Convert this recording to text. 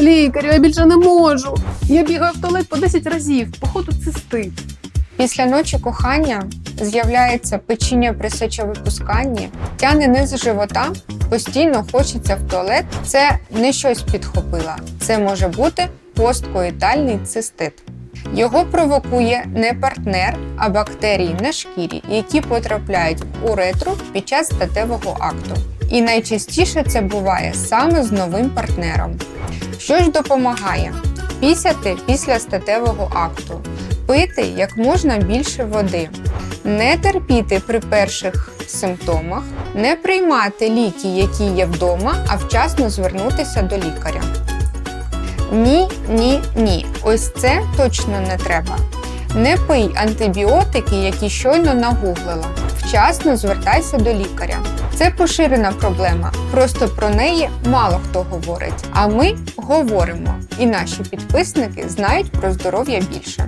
Лікарю, я більше не можу. Я бігаю в туалет по 10 разів, походу цистит. Після ночі кохання з'являється печіння при сечовипусканні, тяне низ живота, постійно хочеться в туалет. Це не щось підхопила. Це може бути посткоїтальний цистит. Його провокує не партнер, а бактерії на шкірі, які потрапляють в уретру під час статевого акту. І найчастіше це буває саме з новим партнером. Що ж допомагає? Пісяти після статевого акту, пити як можна більше води, не терпіти при перших симптомах, не приймати ліки, які є вдома, а вчасно звернутися до лікаря. Ні, ні, ні. Ось це точно не треба. Не пий антибіотики, які щойно нагуглила. Вчасно звертайся до лікаря. Це поширена проблема, просто про неї мало хто говорить. А ми говоримо, і наші підписники знають про здоров'я більше.